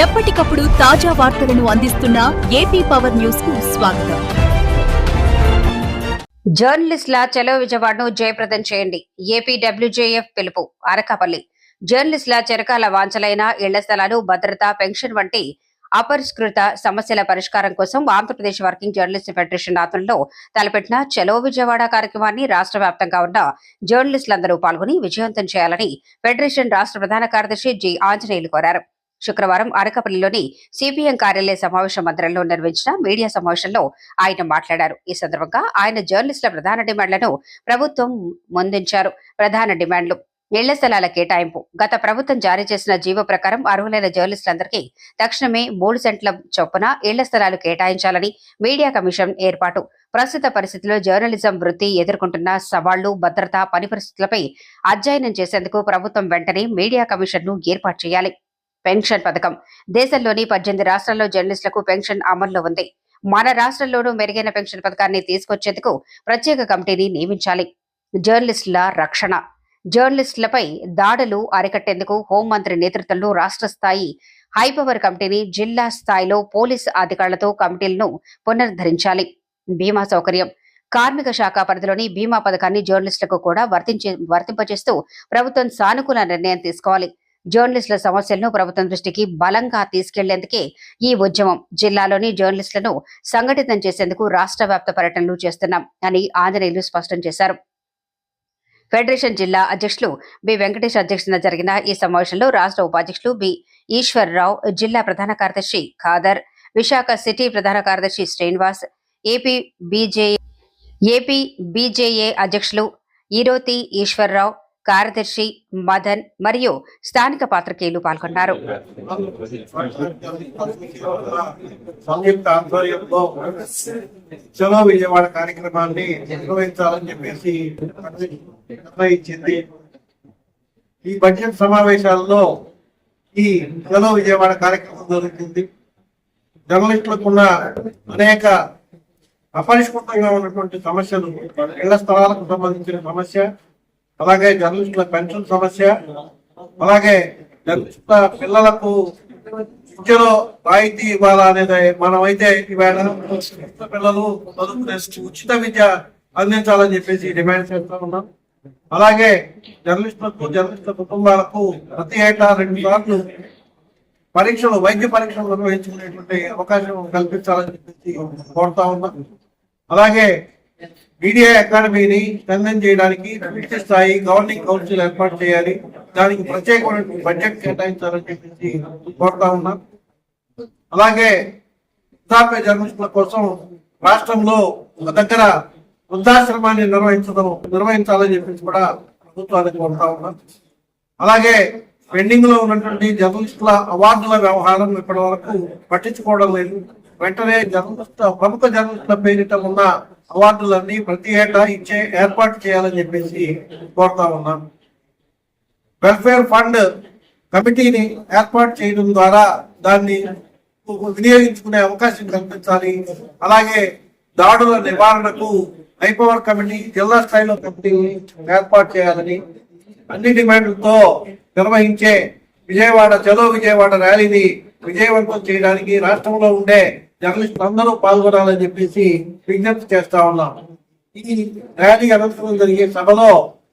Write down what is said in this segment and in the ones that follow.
ఎప్పటికప్పుడు తాజా వార్తలను అందిస్తున్న ఏపీ పవర్ న్యూస్కు స్వాగతం. జర్నలిస్టుల చలో విజయవాడను జయప్రదం చేయండి. ఏపీ డబ్ల్యూజేఎఫ్ పిలుపు అరకాపల్లి. జర్నలిస్టుల చిరకాల వాంఛలైన ఇళ్ళ స్థలాలు భద్రత పెన్షన్ వంటి అపరిష్కృత సమస్యల పరిష్కారం కోసం ఆంధ్రప్రదేశ్ వర్కింగ్ జర్నలిస్ట్ ఫెడరేషన్ ఆధ్వర్యంలో తలపెట్టిన చలో విజయవాడ కార్యక్రమాన్ని రాష్ట్ర వ్యాప్తంగా ఉన్న జర్నలిస్టులందరూ పాల్గొని విజయవంతం చేయాలని ఫెడరేషన్ రాష్ట్ర ప్రధాన కార్యదర్శి జి ఆంజనేయులు కోరారు. శుక్రవారం అరకపల్లిలోని సిపిఎం కార్యాలయ సమావేశ మందిరంలో నిర్వహించిన మీడియా సమావేశంలో ఆయన మాట్లాడారు. ఈ సందర్భంగా ఆయన జర్నలిస్టుల ప్రధాన డిమాండ్లను ప్రభుత్వం ముందుంచారు. ప్రధాన డిమాండ్లు ఇళ్ళ స్థలాల కేటాయింపు గత ప్రభుత్వం జారీ చేసిన జీవో ప్రకారం అర్హులైన జర్నలిస్టులందరికీ తక్షణమే మూడు సెంట్ల చొప్పున ఇళ్ళ స్థలాలు కేటాయించాలని మీడియా కమిషన్ ఏర్పాటు. ప్రస్తుత పరిస్థితుల్లో జర్నలిజం వృత్తి ఎదుర్కొంటున్న సవాళ్ళు భద్రత పని పరిస్థితులపై అధ్యయనం చేసేందుకు ప్రభుత్వం వెంటనే మీడియా కమిషన్ను ఏర్పాటు చేయాలి. పెన్షన్ పథకం. దేశంలోని పద్దెనిమిది రాష్ట్రాల్లో జర్నలిస్టులకు పెన్షన్ అమల్లో ఉంది. మన రాష్ట్రంలోనూ మెరుగైన పెన్షన్ పథకాన్ని తీసుకొచ్చేందుకు ప్రత్యేక కమిటీని నియమించాలి. జర్నలిస్టుల రక్షణ. జర్నలిస్టులపై దాడులు అరికట్టేందుకు హోంమంత్రి నేతృత్వంలో రాష్ట్ర స్థాయి హైపవర్ కమిటీని జిల్లా స్థాయిలో పోలీసు అధికారులతో కమిటీలను పునరుద్ధరించాలి. బీమా సౌకర్యం. కార్మిక శాఖ పరిధిలోని బీమా పథకాన్ని జర్నలిస్టులకు కూడా వర్తించే వర్తింపజేస్తూ ప్రభుత్వం సానుకూల నిర్ణయం తీసుకోవాలి. జర్నలిస్టుల సమస్యలను ప్రభుత్వం దృష్టికి బలంగా తీసుకెళ్ళేందుకే ఈ ఉద్యమం. జిల్లాలోని జర్నలిస్టులను సంఘటితం చేసేందుకు రాష్ట్ర వ్యాప్త పర్యటనలు చేస్తున్నాం అని ఆంజనేయులు స్పష్టం చేశారు. ఫెడరేషన్ జిల్లా అధ్యక్షులు బి. వెంకటేష్ అధ్యక్షతన జరిగిన ఈ సమావేశంలో రాష్ట్ర ఉపాధ్యక్షులు బి. ఈశ్వర్రావు జిల్లా ప్రధాన కార్యదర్శి ఖాదర్ విశాఖ సిటీ ప్రధాన కార్యదర్శి Srinivas AP BJP AP BJP అధ్యక్షులు ఈరోతి ఈశ్వర్రావు కార్యదర్శి మదన్ మరియు స్థానిక పాత్రికేయులు పాల్గొన్నారు. సంయుక్త ఆధ్వర్యంలో చలో విజయవాడ కార్యక్రమాన్ని నిర్వహించాలని చెప్పేసి నిర్ణయించింది. ఈ బడ్జెట్ సమావేశాల్లో ఈ చలో విజయవాడ కార్యక్రమం జరుగుతుంది. జర్నలిస్టులకు ఉన్న అనేక అపరిష్కృతంగా ఉన్నటువంటి సమస్యలు ఇళ్ళ స్థలాలకు సంబంధించిన సమస్య అలాగే జర్నలిస్టుల పెన్షన్ సమస్య అలాగే జర్నలిస్టుల పిల్లలకు విద్యలో రాయితీ ఇవ్వాలా అనేది మనమైతే ఈవేళ పిల్లలు చదువుకునే ఉచిత విద్య అందించాలని చెప్పేసి డిమాండ్ చేస్తా ఉన్నాం. అలాగే జర్నలిస్టులకు జర్నలిస్టుల కుటుంబాలకు ప్రతి ఏటా రెండు సార్లు పరీక్షలు వైద్య పరీక్షలు నిర్వహించుకునేటువంటి అవకాశం కల్పించాలని చెప్పేసి కోరుతా ఉన్నాం. అలాగే మీడియా అకాడమీని స్ట్రెంథన్ చేయడానికి పూర్తి స్థాయి గవర్నింగ్ కౌన్సిల్ ఏర్పాటు చేయాలి. దానికి ప్రత్యేకమైన బడ్జెట్ కేటాయించాలని చెప్పేసి కోరుతా ఉన్నాం. అలాగే వృద్ధాప్య జర్నలిస్టుల కోసం రాష్ట్రంలో ఒక దగ్గర వృద్ధాశ్రమాన్ని నిర్వహించడం నిర్వహించాలని చెప్పేసి కూడా ప్రభుత్వానికి కోరుతా ఉన్నాం. అలాగే పెండింగ్లో ఉన్నటువంటి జర్నలిస్టుల అవార్డుల వ్యవహారం ఇప్పటి వరకు పట్టించుకోవడం లేదు. వెంటనే జర్నలిస్ట్ ప్రముఖ జర్నలిస్టుల పేరిట ఉన్న అవార్డులన్నీ ప్రతి ఏటా ఇచ్చే ఏర్పాటు చేయాలని చెప్పేసి కోరుతా ఉన్నాం. వెల్ఫేర్ ఫండ్ కమిటీని ఏర్పాటు చేయడం ద్వారా దాన్ని వినియోగించుకునే అవకాశం కల్పించాలి. అలాగే దాడుల నివారణకు హైపవర్ కమిటీ జిల్లా స్థాయిలో కమిటీని ఏర్పాటు చేయాలని అన్ని డిమాండ్లతో నిర్వహించే విజయవాడ చలో విజయవాడ ర్యాలీని విజయవంతం చేయడానికి రాష్ట్రంలో ఉండే జర్నలిస్టులు అందరూ పాల్గొనాలని చెప్పేసి విజ్ఞప్తి చేస్తా ఉన్నాం ఈ ర్యాలీ అనంతరం జరిగే సభలో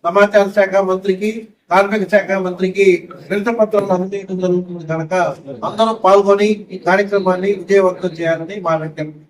సమాచార శాఖ మంత్రికి కార్మిక శాఖ మంత్రికి వినతి పత్రాలు అందజేయడం జరుగుతుంది కనుక అందరూ పాల్గొని ఈ కార్యక్రమాన్ని విజయవంతం చేయాలని మా విజ్ఞప్తి.